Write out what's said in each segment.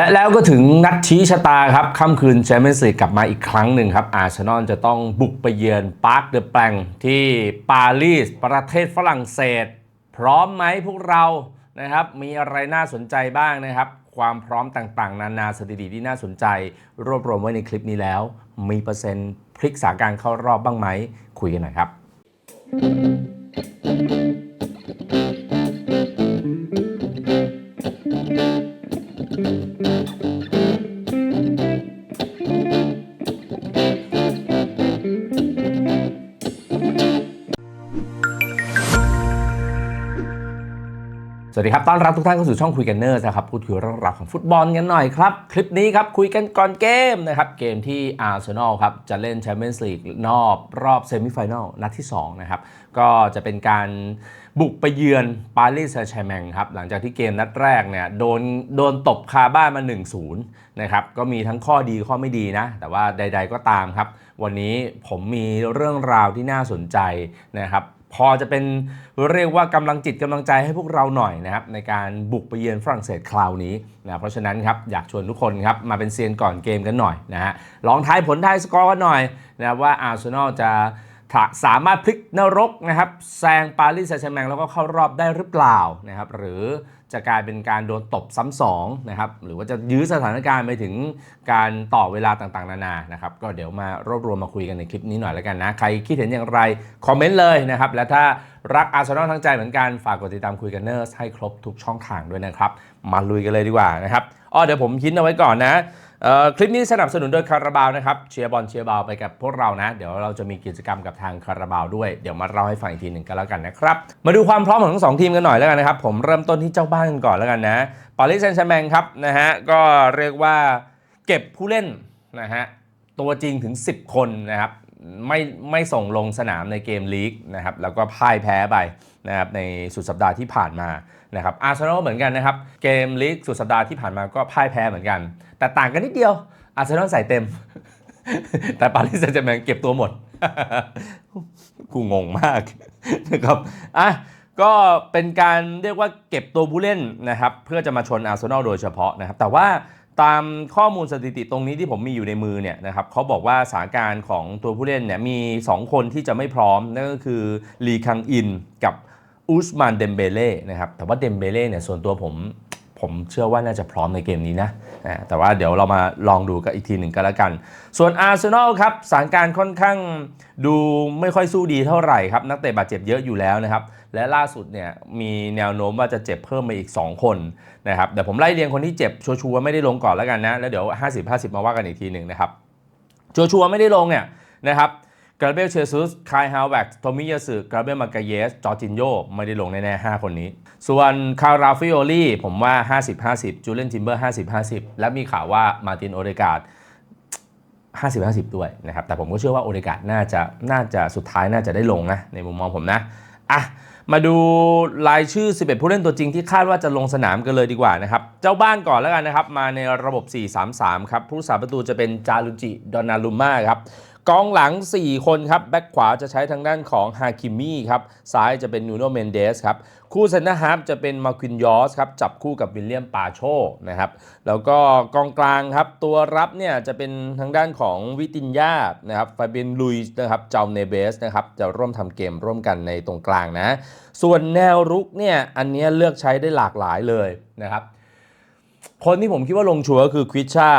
และแล้วก็ถึงนัดชี้ชะตาครับค่ำคืนแชมเปี้ยนส์ลีกกลับมาอีกครั้งหนึ่งครับ อาร์เซนอลจะต้องบุกไปเยือนปาร์คเดอะแปลงที่ปารีสประเทศฝรั่งเศส พร้อมไหมพวกเรานะครับ มีอะไรน่าสนใจบ้างนะครับ ความพร้อมต่างๆ นานาสถิติที่น่าสนใจ รวบรวมไว้ในคลิปนี้แล้ว มีเปอร์เซ็นต์พลิกสถานการเข้ารอบบ้างไหม คุยกันหน่อยครับ สวัสดีครับ ต้อนรับทุกท่านเข้าสู่ช่องคุยกันเนอร์นะครับ พูดคุยเรื่องราวของฟุตบอลกันหน่อยครับ คลิปนี้ครับ คุยกันก่อนเกมนะครับ เกมที่อาร์เซนอลครับ จะเล่นแชมเปี้ยนส์ลีกนอกรอบเซมิไฟแนลนัดที่ 2 นะครับ ก็จะเป็นการ บุกไปเยือนปารีสแซงต์แชร์แมงครับหลังจากที่เกมนัดแรกเนี่ยโดนโดนตบคาบ้านมา 1-0นะครับก็มีทั้งข้อดีข้อไม่ดีนะ แต่ว่าใด ๆก็ตามครับ วันนี้ผมมีเรื่องราวที่น่าสนใจนะครับพอจะเป็นเรียกว่ากำลังจิตกำลังใจให้พวกเราหน่อยนะครับในการบุกไปเยือนฝรั่งเศสคราวนี้นะเพราะฉะนั้นครับอยากชวนทุกคนครับมาเป็นเซียนก่อนเกมกันหน่อยนะฮะลองทายผลทายสกอร์กันหน่อยนะว่าอาร์เซนอลจะ สามารถพลิกนรกนะครับแซงปารีสแซงต์แชร์แมงแล้วก็เข้ารอบได้หรือเปล่านะครับหรือจะกลายเป็นการโดนตบซ้ำสองนะครับหรือว่าจะยื้อสถานการณ์ไปถึงการต่อเวลาต่างๆ นานานะครับก็เดี๋ยวมารวบรวมมาคุยกันในคลิปนี้หน่อยแล้วกันนะ ใครคิดเห็นอย่างไรคอมเมนต์เลยนะครับและถ้ารักอาร์เซนอลทั้งใจเหมือนกันฝากกดติดตามคุยกันเนอร์ให้ครบทุกช่องทางด้วยนะครับ มาลุยกันเลยดีกว่านะครับอ๋อเดี๋ยวผมคิดเอาไว้ก่อนนะ คลิปนี้สนับสนุนโดยคาราบาวนะครับเชียร์บอลเชียร์บอลไปกับพวกเรานะ เดี๋ยวเราจะมีกิจกรรมกับทางคาราบาวด้วยเดี๋ยวมาเล่าให้ฟังอีกทีหนึ่งกันแล้วกันนะครับ มาดูความพร้อมของทั้งสองทีมกันหน่อยแล้วกันนะครับ ผมเริ่มต้นที่เจ้าบ้านกันก่อนแล้วกันนะปารีสแซงต์แชร์แมงครับนะฮะก็เรียกว่าเก็บผู้เล่นนะฮะตัวจริงถึง 10 คนนะครับ ไม่ไม่ส่งลงสนามในเกมลีกนะครับแล้วก็พ่ายแพ้ไปนะครับในสุดสัปดาห์ที่ผ่านมานะครับอาร์เซนอลเหมือนกันนะครับเกมลีกสุดสัปดาห์ที่ผ่านมาก็พ่ายแพ้เหมือนกัน แต่ต่างกันนิดเดียวอาร์เซนอลใส่เต็ม แต่ปารีสแซงต์แชร์แมงเก็บตัวหมด กูงงมากนะครับอะก็เป็นการเรียกว่าเก็บตัวผู้เล่นนะครับเพื่อจะมาชนอาร์เซนอลโดยเฉพาะนะครับแต่ว่า ตามข้อมูลสถิติตรงนี้ที่ผมมีอยู่ในมือเนี่ยนะครับเขาบอกว่าสถานการณ์ของตัวผู้เล่นเนี่ยมี 2 คนที่จะไม่พร้อม นั่นก็คือลีคังอินกับอุสมานเดมเบเล่นะครับแต่ว่าเดมเบเล่เนี่ยส่วนตัวผม ผมเชื่อว่าน่าจะพร้อมในเกมนี้นะ แต่ว่าเดี๋ยวเรามาลองดูกันอีกทีหนึ่งก็แล้วกัน ส่วนอาร์เซนอลครับสถานการณ์ค่อนข้างดูไม่ค่อยสู้ดีเท่าไหร่ครับ นักเตะบาดเจ็บเยอะอยู่แล้วนะครับ และล่าสุดเนี่ยมีแนวโน้มว่าจะเจ็บเพิ่มมาอีก 2 คนนะครับเดี๋ยวผมไล่เรียงคนที่เจ็บชัวร์ๆไม่ได้ลงก่อนแล้วกันนะ แล้วเดี๋ยว 50-50 มาว่ากันอีกทีหนึ่งนะครับชัวร์ๆไม่ได้ลงเนี่ยนะครับ กราเบลเชซุสคายฮาวแวกโทมิยาสึกราเบลมาเกเยส จอร์จินโยไม่ได้ลงแน่ๆ 5 คนนี้ ส่วนคาราฟิโอลี่ผมว่า 50-50 จูเลนทิมเบอร์ 50-50 และมีข่าวว่ามาตินโอเดกาด50-50 ด้วยนะครับ แต่ผมก็เชื่อว่าโอเดกาดน่าจะน่าจะสุดท้ายน่าจะได้ลงนะ ในมุมมองผมนะอะมาดูรายชื่อ 11 ผู้เล่นตัวจริงที่คาดว่าจะลงสนามกันเลยดีกว่านะครับ เจ้าบ้านก่อนแล้วกันนะครับ มาในระบบ 4-3-3 ครับ ผู้สาประตูจะเป็นจารุจิ ดอนาลุม่าครับ กองหลัง 4 คนครับ แบ็คขวาจะใช้ทางด้านของฮาคิมี่ครับ ซ้ายจะเป็นนูโนเมนเดสครับ คู่เซนเตอร์ฮาร์ฟจะเป็นมาควินยอสครับ จับคู่กับวิลเลียมปาโชนะครับ แล้วก็กองกลางครับ ตัวรับเนี่ยจะเป็นทางด้านของวิตินยานะครับฟาเบนลุยนะครับ เจ้าเนเบสนะครับ จะร่วมทำเกมร่วมกันในตรงกลางนะ ส่วนแนวรุกเนี่ย อันนี้เลือกใช้ได้หลากหลายเลยนะครับ คนที่ผมคิดว่าลงชัวร์ก็คือควิชชา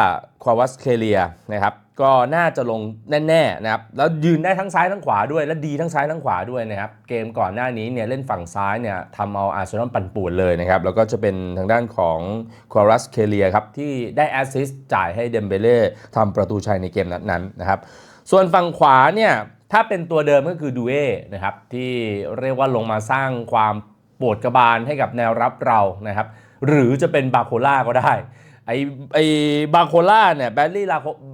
ควาวัสเคเลียนะครับก็น่าจะลงแน่ๆนะครับแล้วยืนได้ทั้งซ้ายทั้งขวาด้วย และดีทั้งซ้ายทั้งขวาด้วยนะครับเกมก่อนหน้านี้เนี่ยเล่นฝั่งซ้ายเนี่ยทำเอาอาร์เซนอลปั่นป่วนเลยนะครับแล้วก็จะเป็นทางด้านของควารัสเคเลียครับที่ได้แอสซิสต์จ่ายให้เดมเบเล่ทำประตูชัยในเกมนั้นนะครับส่วนฝั่งขวาเนี่ยถ้าเป็นตัวเดิมก็คือดูเอนะครับที่เรียกว่าลงมาสร้างความปวดกระบาลให้กับแนวรับเรานะครับ หรือจะเป็นบาโคล่าก็ได้ไอ้ไอ้บาโคล่าเนี่ยแบลลี่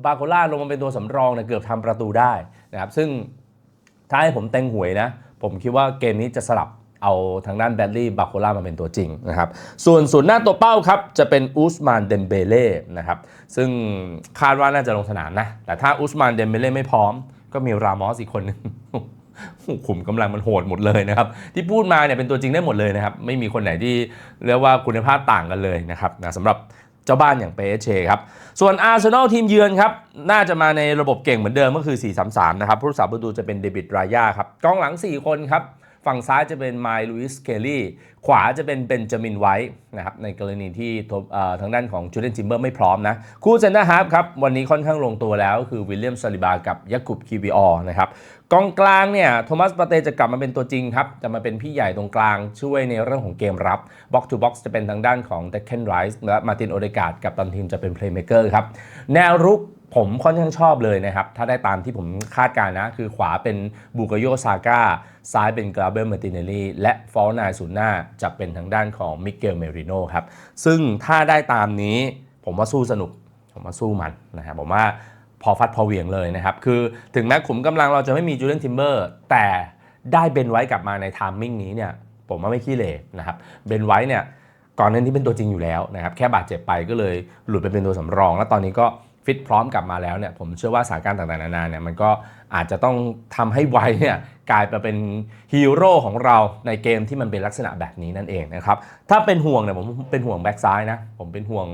บาโคล่าลงมาเป็นตัวสำรองเนี่ยเกือบทำประตูได้นะครับซึ่งถ้าให้ผมเต็งหวยนะ ผมคิดว่าเกมนี้จะสลับเอาทางด้านแบลลี่บาโคล่ามาเป็นตัวจริงนะครับ ส่วนส่วนหน้าตัวเป้าครับ จะเป็นอุสมานเดมเบเล่นะครับ ซึ่งคาดว่าน่าจะลงสนามนะ แต่ถ้าอุสมานเดมเบเล่ไม่พร้อม ก็มีรามอสอีกคนหนึง ขุมกำลังมันโหดหมดเลยนะครับ ที่พูดมาเนี่ยเป็นตัวจริงได้หมดเลยนะครับ ไม่มีคนไหนที่เรียกว่าคุณภาพต่างกันเลยนะครับนะสำหรับเจ้าบ้านอย่างเปเชครับ ส่วนอาร์เซนอลทีมเยือนครับ น่าจะมาในระบบเก่งเหมือนเดิมก็คือ 4-3-3 นะครับผู้รักษาประตูจะเป็นเดวิดรายาครับกองหลัง 4 คนครับฝั่งซ้ายจะเป็นไมล์ลุยส์เคลลี่ ขวาจะเป็นเบนจามินไวท์นะครับในกรณีที่ทางด้านของจูเลนจิมเบอร์ไม่พร้อมนะ คู่เซนเตอร์ฮาร์ฟครับ วันนี้ค่อนข้างลงตัวแล้ว คือวิลเลียมซาลิบากับยากุบคีบีออนะครับ กองกลางเนี่ยโทมัสปาเตจะกลับมาเป็นตัวจริงครับจะมาเป็นพี่ใหญ่ตรงกลางช่วยในเรื่องของเกมรับบ็อกซ์ทูบ็อกซ์จะเป็นทางด้านของเดคเคนไรส์และมาตินโอเดกาดกับตันทีมจะเป็นเพลย์เมเกอร์ครับแนวรุกผมค่อนข้างชอบเลยนะครับ ถ้าได้ตามที่ผมคาดการณ์นะ คือขวาเป็นบูกโยซาก้า ซ้ายเป็นกราเบลมาติเนลลีและฟอลนายศูนย์หน้าจะเป็นทางด้านของมิเกลเมริโนครับ ซึ่งถ้าได้ตามนี้ผมว่าสู้สนุก ผมว่าสู้มันนะครับผมว่า พอฟัดพอเหวียงเลยนะครับ คือถึงแม้ขุมกำลังเราจะไม่มีจูเลนทิมเบอร์แต่ได้เบนไว้กลับมาในไทามมิ่งนี้เนี่ยผมว่าไม่ขี้เหร่นะครับเบนไว้เนี่ยก่อนหน้านี้เป็นตัวจริงอยู่แล้วนะครับแค่บาดเจ็บไปก็เลยหลุดไปเป็นตัวสำรอง แล้วตอนนี้ก็ฟิตพร้อมกลับมาแล้วเนี่ยผมเชื่อว่าสถานการณ์ต่างๆนานาเนี่ยมันก็อาจจะต้องทำให้ไว้เนี่ยกลายมาเป็นฮีโร่ของเราในเกมที่มันเป็นลักษณะแบบนี้นั่นเองนะครับถ้าเป็นห่วงเนี่ยผมเป็นห่วงแบ็กซ้ายนะผมเป็นห่วง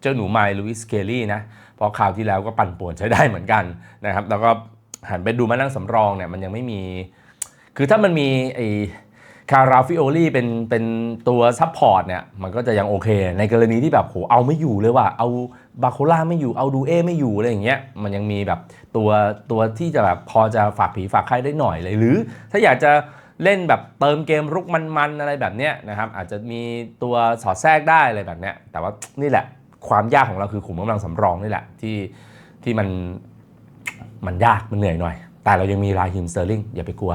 เจ้าหนูไมล์ลุยส์เคลลี่นะ เพราะคราวที่แล้วก็ปั่นป่วนใช้ได้เหมือนกันนะครับ แล้วก็หันไปดูมานั่งสำรองเนี่ยมันยังไม่มี คือถ้ามันมีไอคาราฟิโอลี่เป็นเป็นตัวซับพอร์ตเนี่ยมันก็จะยังโอเค ในกรณีที่แบบโหเอาไม่อยู่เลยว่ะเอาบาโคล่าไม่อยู่เอาดูเอไม่อยู่อะไรอย่างเงี้ยมันยังมีแบบตัวตัวที่จะแบบพอจะฝากผีฝากไข้ได้หน่อยเลย หรือถ้าอยากจะเล่นแบบเติมเกมรุกมันๆอะไรแบบเนี้ยนะครับอาจจะมีตัวสอดแทรกได้อะไรแบบเนี้ยแต่ว่านี่แหละ ความยากของเราคือขุมกำลังสำรองนี่แหละที่ที่มันมันยากมันเหนื่อยหน่อย แต่เรายังมีราฮิมสเตอร์ลิงอย่าไปกลัว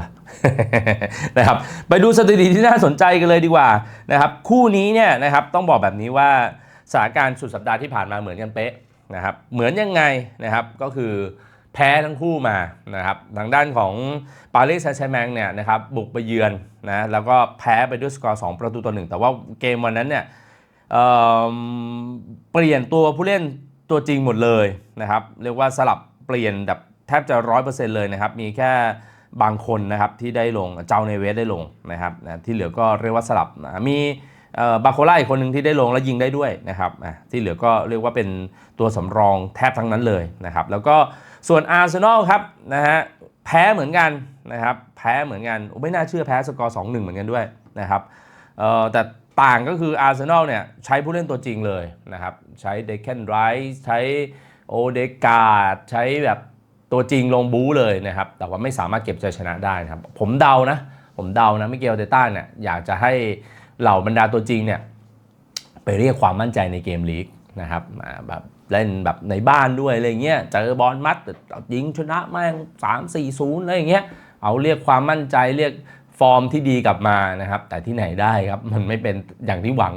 นะครับไปดูสถิติที่น่าสนใจกันเลยดีกว่านะครับคู่นี้เนี่ยนะครับต้องบอกแบบนี้ว่าสถานการณ์สุดสัปดาห์ที่ผ่านมาเหมือนกันเป๊ะนะครับเหมือนยังไงนะครับก็คือแพ้ทั้งคู่มานะครับทางด้านของปารีสแซงต์แชร์แมงเนี่ยนะครับบุกไปเยือนนะแล้วก็แพ้ไปด้วยสกอร์ 2 ประตูต่อหนึ่งแต่ว่าเกมวันนั้นเนี่ย เปลี่ยนตัวผู้เล่นตัวจริงหมดเลยนะครับ เรียกว่าสลับเปลี่ยนแบบแทบจะร้อยเปอร์เซ็นต์เลยนะครับ มีแค่บางคนนะครับที่ได้ลงเจ้าเนเวสได้ลงนะครับนะที่เหลือก็เรียกว่าสลับนะมีบาโคล่าอีกคนหนึ่งที่ได้ลงและยิงได้ด้วยนะครับที่เหลือก็เรียกว่าเป็นตัวสำรองแทบทั้งนั้นเลยนะครับ แล้วก็ส่วนอาร์เซนอลครับนะฮะแพ้เหมือนกันนะครับ แพ้เหมือนกันไม่น่าเชื่อแพ้สกอร์2-1เหมือนกันด้วยนะครับแต่ ต่างก็คืออาร์เซนอลเนี่ยใช้ผู้เล่นตัวจริงเลยนะครับ ใช้เดค a นไรส์ใช้โอเดกาดใช้แบบตัวจริงลงบู๊เลยนะครับ แต่ว่าไม่สามารถเก็บชัยชนะได้นะครับ ผมเดานะ ผมเดานะมิเกลเตต้าเนี่ยอยากจะให้เหล่าบรรดาตัวจริงเนี่ยไปเรียกความมั่นใจในเกมลีกนะครับแบบเล่นแบบในบ้านด้วยอะไรเงี้ยเจอบอลมัดยิงชนะแม่งสามสี่ศูนย์อะไรอย่างเงี้ยเอาเรียกความมั่นใจเรียก ฟอร์มที่ดีกลับมานะครับ แต่ที่ไหนได้ครับมันไม่เป็นอย่างที่หวัง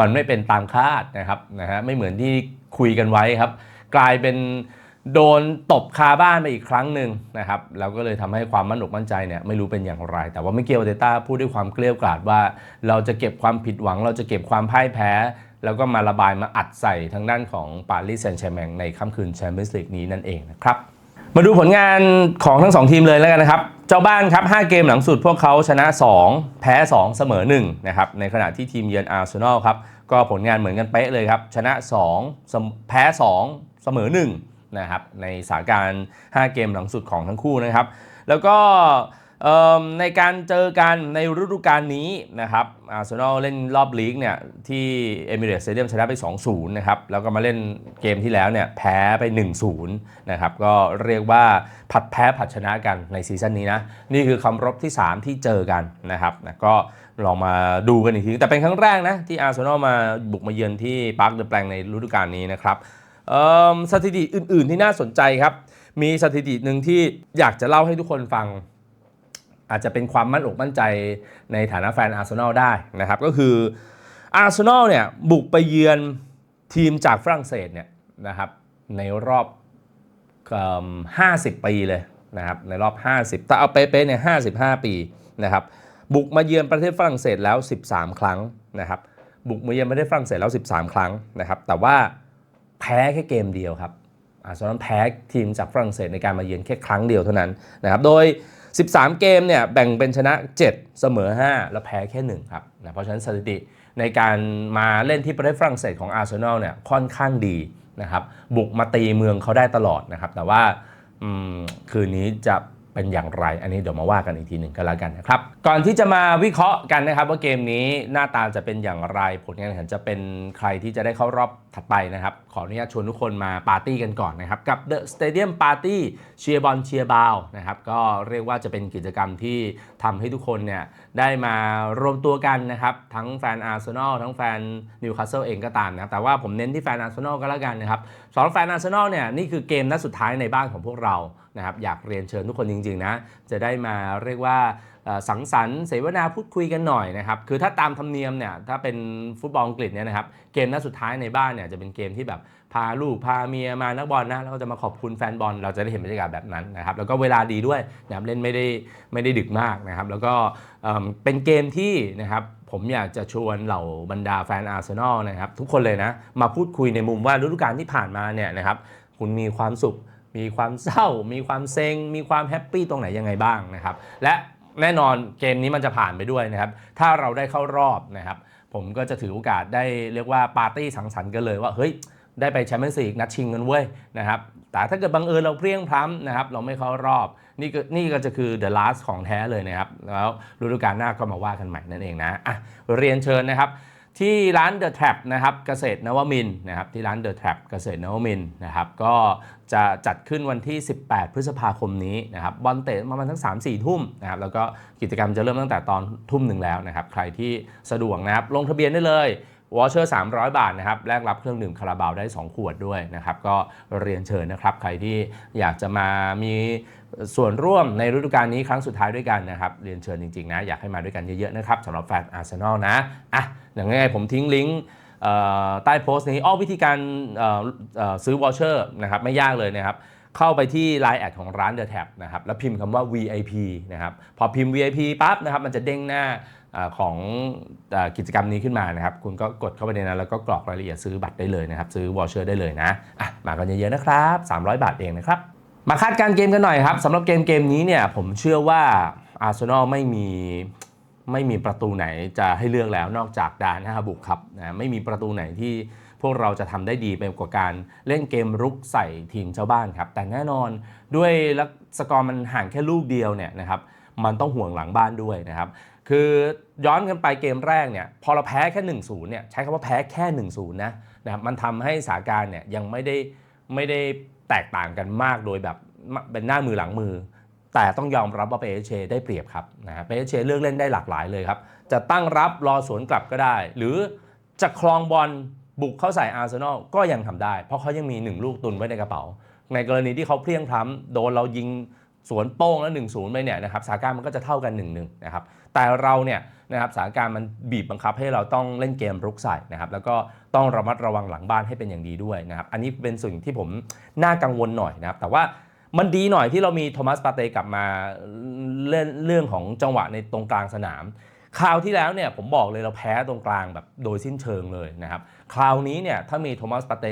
มันไม่เป็นตามคาดนะครับนะฮะไม่เหมือนที่คุยกันไว้ครับ กลายเป็นโดนตบคาบ้านไปอีกครั้งหนึ่งนะครับแล้วก็เลยทำให้ความมั่นอกมั่นใจเนี่ยไม่รู้เป็นอย่างไร แต่ว่าไม่เกี่ยวเดต้าพูดด้วยความเกลี้ยกล่อมว่า เราจะเก็บความผิดหวัง เราจะเก็บความพ่ายแพ้ แล้วก็มาระบายมาอัดใส่ทางด้านของปารีสแซงต์แชร์แมงในค่ำคืนแชมเปี้ยนส์ลีกนี้นั่นเองนะครับ มาดูผลงานของทั้ง 2 ทีมเลยแล้วกันนะครับ เจ้าบ้านครับ 5 เกมหลังสุดพวกเขาชนะ 2 แพ้ 2 เสมอ1นะครับ ในขณะที่ทีมเยือนอาร์เซนอลครับ ก็ผลงานเหมือนกันเป๊ะเลยครับ ชนะ 2 แพ้ 2 เสมอ1นะครับ ในสถานการณ์ 5 เกมหลังสุดของทั้งคู่นะครับ แล้วก็ ในการเจอกันในฤดูกาลนี้นะครับอาร์เซนอลเล่นรอบลีกเนี่ยที่เอมิเรตสเตเดียมชนะไป 2-0 นะครับ แล้วก็มาเล่นเกมที่แล้วเนี่ยแพ้ไป 1-0 นะครับ ก็เรียกว่าผัดแพ้ผัดชนะกันในซีซั่นนี้นะ นี่คือคำรบที่ 3 ที่เจอกันนะครับนะก็ลองมาดูกันอีกที แต่เป็นครั้งแรกนะ ที่อาร์เซนอลมาบุกมาเยือนที่ปาร์คเดอะแปลงในฤดูกาลนี้นะครับสถิติอื่น ๆ ที่น่าสนใจครับมีสถิติหนึ่งที่อยากจะเล่าให้ทุกคนฟัง อาจจะเป็นความมั่นอกมั่นใจในฐานะแฟนอาร์เซนอลได้นะครับ ก็คืออาร์เซนอลเนี่ยบุกไปเยือนทีมจากฝรั่งเศสเนี่ยนะครับในรอบเอิ่ม50ปีเลยนะครับในรอบ 50 ถ้าเอาเป๊ะๆเนี่ย55 ปีนะครับบุกมาเยือนประเทศฝรั่งเศสแล้ว 13 ครั้งนะครับบุกมาเยือนประเทศฝรั่งเศสแล้ว 13 ครั้งนะครับแต่ว่าแพ้แค่เกมเดียวครับอาร์เซนอลแพ้ทีมจากฝรั่งเศสในการมาเยือนแค่ครั้งเดียวเท่านั้นนะครับโดย 13 เกมเนี่ยแบ่งเป็นชนะ 7 เสมอ 5 แล้วแพ้แค่ 1 ครับนะเพราะฉะนั้นสถิติในการมาเล่นที่ประเทศฝรั่งเศสของอาร์เซนอลเนี่ยค่อนข้างดีนะครับบุกมาตีเมืองเขาได้ตลอดนะครับแต่ว่าคืนนี้จะ เป็นอย่างไร อันนี้เดี๋ยวมาว่ากันอีกทีหนึ่งก็แล้วกันนะครับ ก่อนที่จะมาวิเคราะห์กันนะครับ ว่าเกมนี้หน้าตาจะเป็นอย่างไร ผลการแข่งขันจะเป็นใครที่จะได้เข้ารอบถัดไปนะครับ ขออนุญาตชวนทุกคนมาปาร์ตี้กันก่อนนะครับ กับ The Stadium Party เชียร์บอลเชียร์บาวนะครับ ก็เรียกว่าจะเป็นกิจกรรมที่ทำให้ทุกคนเนี่ยได้มารวมตัวกันนะครับ ทั้งแฟนอาร์เซนอลทั้งแฟนนิวคาสเซิลเองก็ตามนะครับแต่ว่าผมเน้นที่แฟนอาร์เซนอลก็แล้วกันนะครับ สำหรับแฟนอาร์เซนอลเนี่ยนี่คือเกมนัดสุดท้ายในบ้านของพวกเรานะครับอยากเรียนเชิญทุกคนจริงๆนะจะได้มาเรียกว่าสังสรรค์เสวนาพูดคุยกันหน่อยนะครับคือถ้าตามธรรมเนียมเนี่ยถ้าเป็นฟุตบอลอังกฤษเนี่ยนะครับเกมนัดสุดท้ายในบ้านเนี่ยจะเป็นเกมที่แบบพาลูกพาเมียมานักบอลนะแล้วก็จะมาขอบคุณแฟนบอลเราจะได้เห็นบรรยากาศแบบนั้นนะครับแล้วก็เวลาดีด้วยนะครับเล่นไม่ได้ไม่ได้ดึกมากนะครับแล้วก็เป็นเกมที่นะครับ ผมอยากจะชวนเหล่าบรรดาแฟนอาร์เซนอลนะครับทุกคนเลยนะ มาพูดคุยในมุมว่าฤดูกาลที่ผ่านมาเนี่ยนะครับคุณมีความสุข มีความเศร้า มีความเซ็ง มีความแฮปปี้ตรงไหนยังไงบ้างนะครับ และแน่นอนเกมนี้มันจะผ่านไปด้วยนะครับ ถ้าเราได้เข้ารอบนะครับ ผมก็จะถือโอกาสได้เรียกว่าปาร์ตี้สังสรรค์กันเลยว่า เฮ้ย ได้ไปแชมเปี้ยนส์ลีกนัดชิงกันเว้ยนะครับ แต่ถ้าเกิดบังเอิญเราเพลียงพล้ำนะครับ เราไม่เข้ารอบนี่ก็นี่ก็จะคือ the last ของแท้เลยนะครับ แล้วฤดูกาลหน้าก็มาว่ากันใหม่นั่นเองนะอะเรียนเชิญนะครับที่ร้าน The Trap นะครับเกษตรนวมินนะครับที่ร้าน The Trap เกษตรนวมินนะครับก็จะจัดขึ้นวันที่ 18 พฤษภาคมนี้นะครับบอลเตะประมาณทั้ง 3-4 ทุ่มนะครับแล้วก็กิจกรรมจะเริ่มตั้งแต่ตอนทุ่มหนึ่งแล้วนะครับใครที่สะดวกนะครับลงทะเบียนได้เลย วอเชอร์300 บาทนะครับแลกรับเครื่องดื่มคาราบาวได้ 2 ขวดด้วยนะครับ ก็เรียนเชิญนะครับใครที่อยากจะมามีส่วนร่วมในฤดูกาลนี้ครั้งสุดท้ายด้วยกันนะครับ เรียนเชิญจริงๆนะ อยากให้มาด้วยกันเยอะๆนะครับสำหรับแฟนอาร์เซนอลนะอะอย่างไงผมทิ้งลิงก์ใต้โพสต์นี้อ้อวิธีการซื้อวอเชอร์นะครับไม่ยากเลยนะครับเข้าไปที่ Line แอดของร้าน The Tab นะครับแล้วพิมพ์คำว่า VIP นะครับพอพิมพ์ VIP ปั๊บนะครับมันจะเด้งหน้า ของกิจกรรมนี้ขึ้นมานะครับ คุณก็กดเข้าไปในนั้นแล้วก็กรอกรายละเอียดซื้อบัตรได้เลยนะครับ ซื้อวอเชอร์ได้เลยนะอะมากันเยอะๆนะครับ 300 บาทเองนะครับ มาคาดการเกมกันหน่อยครับสำหรับเกมเกมนี้เนี่ยผมเชื่อว่าอาร์เซนอลไม่มีไม่มีประตูไหนจะให้เลือกแล้วนอกจากดานฮาบุกครับนะไม่มีประตูไหนที่พวกเราจะทำได้ดีไปกว่าการเล่นเกมรุกใส่ทีมเจ้าบ้านครับ แต่แน่นอนด้วยลักสกอร์มันห่างแค่ลูกเดียวเนี่ยนะครับมันต้องห่วงหลังบ้านด้วยนะครับ คือย้อนกันไปเกมแรกเนี่ยพอเราแพ้แค่ 1-0เนี่ยใช้คำว่าแพ้แค่ 1-0นะนะครับมันทำให้สถานการณ์เนี่ยยังไม่ได้ไม่ได้แตกต่างกันมากโดยแบบเป็นหน้ามือหลังมือ แต่ต้องยอมรับว่าเปเชได้เปรียบครับนะเปเชเลือกเล่นได้หลากหลายเลยครับ จะตั้งรับรอสวนกลับก็ได้ หรือจะคลองบอลบุกเข้าใส่อาร์เซนอลก็ยังทำได้ เพราะเขายังมี 1 ลูกตุนไว้ในกระเป๋า ในกรณีที่เขาเพลียงพล้ำโดนเรายิง สวนโป้งแล้ว1-0ไปเนี่ยนะครับสถานการณ์มันก็จะเท่ากัน1-1นะครับแต่เราเนี่ยนะครับสถานการณ์มันบีบบังคับให้เราต้องเล่นเกมรุกใส่นะครับแล้วก็ต้องระมัดระวังหลังบ้านให้เป็นอย่างดีด้วยนะครับอันนี้เป็นสิ่งที่ผมน่ากังวลหน่อยนะครับแต่ว่ามันดีหน่อยที่เรามีโทมัสปาเตกลับมาเล่นเรื่องของจังหวะในตรงกลางสนามคราวที่แล้วเนี่ยผมบอกเลยเราแพ้ตรงกลางแบบโดยสิ้นเชิงเลยนะครับคราวนี้เนี่ยถ้ามีโทมัสปาเต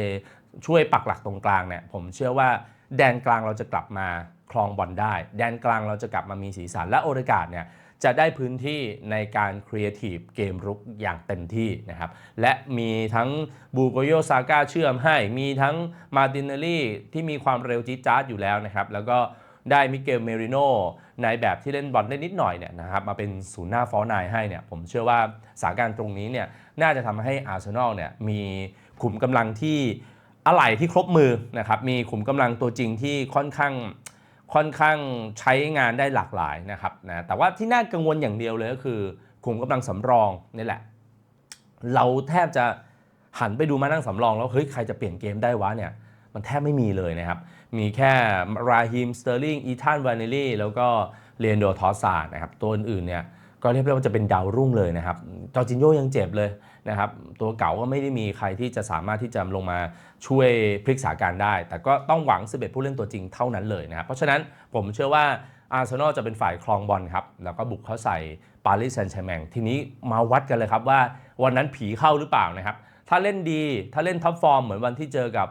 ช่วยปักหลักตรงกลางเนี่ยผมเชื่อว่าแดนกลางเราจะกลับมา คลองบอลได้ แดนกลางเราจะกลับมามีสีสัน และโอกาดเนี่ยจะได้พื้นที่ในการครีเอทีฟเกมรุกอย่างเต็มที่นะครับ และมีทั้งบูโกโยซาก้าเชื่อมให้ มีทั้งมาตินเนลลี่ที่มีความเร็วจี๊ดจ๊าดอยู่แล้วนะครับ แล้วก็ได้มิเกลเมริโนในแบบที่เล่นบอลได้นิดหน่อยเนี่ยนะครับมาเป็นศูนย์หน้าฟอร์นายให้เนี่ยผมเชื่อว่าสถานการณ์ตรงนี้เนี่ยน่าจะทำให้อาร์เซนอลเนี่ยมีขุมกำลังที่อะไหล่ที่ครบมือนะครับมีขุมกำลังตัวจริงที่ค่อนข้าง ค่อนข้างใช้งานได้หลากหลายนะครับนะแต่ว่าที่น่ากังวลอย่างเดียวเลยก็คือขุมกำลังสำรองนี่แหละ เราแทบจะหันไปดูมานั่งสำรองแล้วเฮ้ยใครจะเปลี่ยนเกมได้วะเนี่ยมันแทบไม่มีเลยนะครับ มีแค่ราฮิมสเตอร์ลิงอีธานวานิลี่แล้วก็เรียนโดทอสซาร์นะครับตัวอื่นๆเนี่ยก็เรียกได้ว่าจะเป็นดาวรุ่งเลยนะครับจอร์จินโยยังเจ็บเลย นะครับตัวเก่าก็ไม่ได้มีใครที่จะสามารถที่จะลงมาช่วยพลิกสถานการณ์ได้ แต่ก็ต้องหวัง 11 ผู้เล่นตัวจริงเท่านั้นเลยนะครับเพราะฉะนั้นผมเชื่อว่าอาร์เซนอลจะเป็นฝ่ายครองบอลครับ แล้วก็บุกเข้าใส่ปารีสแซงต์แชร์แมงทีนี้มาวัดกันเลยครับว่าวันนั้นผีเข้าหรือเปล่านะครับ ถ้าเล่นดีถ้าเล่นท็อปฟอร์มเหมือนวันที่เจอกับ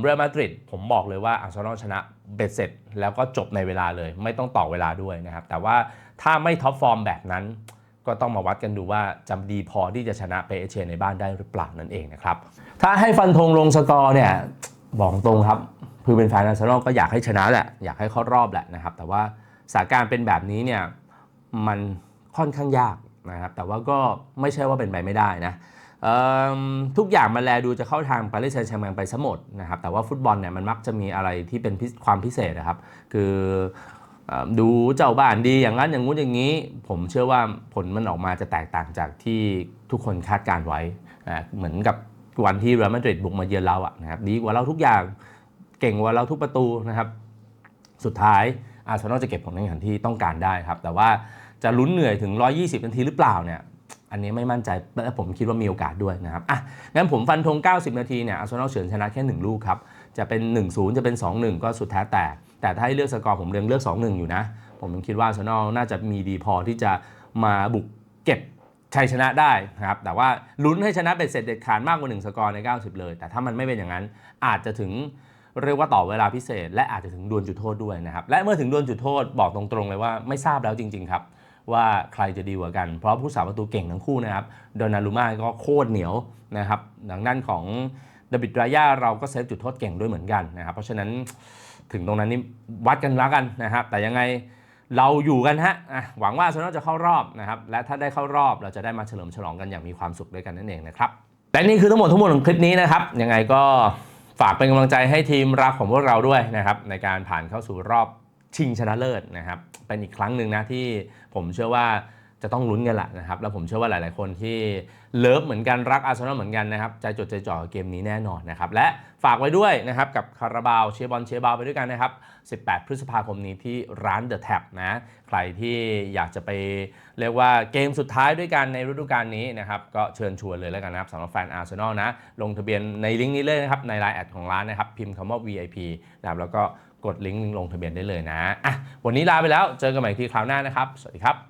เรอัลมาดริดผมบอกเลยว่าอาร์เซนอลชนะเบ็ดเสร็จ แล้วก็จบในเวลาเลย ไม่ต้องต่อเวลาด้วยนะครับ แต่ว่าถ้าไม่ท็อปฟอร์มแบบนั้น ก็ต้องมาวัดกันดูว่าจะดีพอที่จะชนะเปเอเชียในบ้านได้หรือเปล่านั่นเองนะครับ ถ้าให้ฟันธงลงสกอร์เนี่ยบอกตรงครับคือเป็นแฟนอาร์เซนอลก็อยากให้ชนะแหละ อยากให้เข้ารอบแหละนะครับ แต่ว่าสถานการณ์เป็นแบบนี้เนี่ยมันค่อนข้างยากนะครับแต่ว่าก็ไม่ใช่ว่าเป็นไปไม่ได้นะทุกอย่างมันแลดูจะเข้าทางปารีสแซงต์แชร์แมงไปซะหมดนะครับแต่ว่าฟุตบอลเนี่ยมันมักจะมีอะไรที่เป็นความพิเศษนะครับ คือ ดูเจ้าบ้านดีอย่างนั้นอย่างงู้นอย่างนี้ ผมเชื่อว่าผลมันออกมาจะแตกต่างจากที่ทุกคนคาดการไว้เหมือนกับวันที่เรอัลมาดริดบุกมาเยือนเราอะนะครับดีกว่าเราทุกอย่างเก่งกว่าเราทุกประตูนะครับ สุดท้ายอาร์เซนอลจะเก็บผลในขันที่ต้องการได้ครับ แต่ว่าจะลุ้นเหนื่อยถึง 120 นาทีหรือเปล่าเนี่ยอันนี้ไม่มั่นใจและผมคิดว่ามีโอกาสด้วยนะครับอะงั้นผมฟันธง90 นาทีเนี่ยอาร์เซนอลเฉือนชนะแค่ 1 ลูกครับ จะเป็น 1-0 จะเป็น 2-1 ก็สุดแท้แต่ แต่ถ้าให้เลือกสกอร์ผมยังเลือก 2-1 อยู่นะ ผมยังคิดว่าอาร์เซนอลน่าจะมีดีพอที่จะมาบุกเก็บชัยชนะได้นะครับ แต่ว่าลุ้นให้ชนะเป็นเสร็จเด็ดขาดมากกว่า 1 สกอร์ใน 90 เลย แต่ถ้ามันไม่เป็นอย่างนั้นอาจจะถึงเรียกว่าต่อเวลาพิเศษ และอาจจะถึงดวลจุดโทษด้วยนะครับ และเมื่อถึงดวลจุดโทษบอกตรงๆเลยว่าไม่ทราบแล้วจริง ๆ ครับ ว่าใครจะดีกว่ากัน เพราะผู้สาประตูเก่งทั้งคู่นะครับโดนารุม่าก็โคตรเหนียวนะครับดังด้านของดบิดรายาเราก็เซฟจุดโทษเก่งด้วยเหมือนกันนะครับเพราะฉะนั้น ถึงตรงนั้นนี่วัดกันแล้วกันนะครับ แต่ยังไงเราอยู่กันฮะหวังว่าอาร์เซนอลจะเข้ารอบนะครับ และถ้าได้เข้ารอบเราจะได้มาเฉลิมฉลองกันอย่างมีความสุขด้วยกันนั่นเองนะครับและนี่คือทั้งหมดทั้งมวลของคลิปนี้นะครับ ยังไงก็ฝากเป็นกำลังใจให้ทีมรักของพวกเราด้วยนะครับ ในการผ่านเข้าสู่รอบชิงชนะเลิศนะครับ เป็นอีกครั้งหนึ่งนะที่ผมเชื่อว่า จะต้องลุ้นกันแหละนะครับ แล้วผมเชื่อว่าหลาย ๆ คนที่เลิฟเหมือนกันรักอาร์เซนอลเหมือนกันนะครับใจจดใจจ่อเกมนี้แน่นอนนะครับ และฝากไว้ด้วยนะครับกับคาราบาวเชียร์บอลเชียร์บอลไปด้วยกันนะครับ 18 พฤษภาคมนี้ที่ร้าน The Tap นะ ใครที่อยากจะไปเรียกว่าเกมสุดท้ายด้วยกันในฤดูกาลนี้นะครับก็เชิญชวนเลยแล้วกันนะครับสำหรับแฟนอาร์เซนอลนะลงทะเบียนในลิงก์นี้เลยนะครับในไลน์แอดของร้านนะครับพิมพ์คำว่า VIP นะครับแล้วก็กดลิงก์ลงทะเบียนได้เลยนะอะวันนี้ลาไปแล้วเจอกันใหม่ที่คราวหน้านะครับ สวัสดีครับ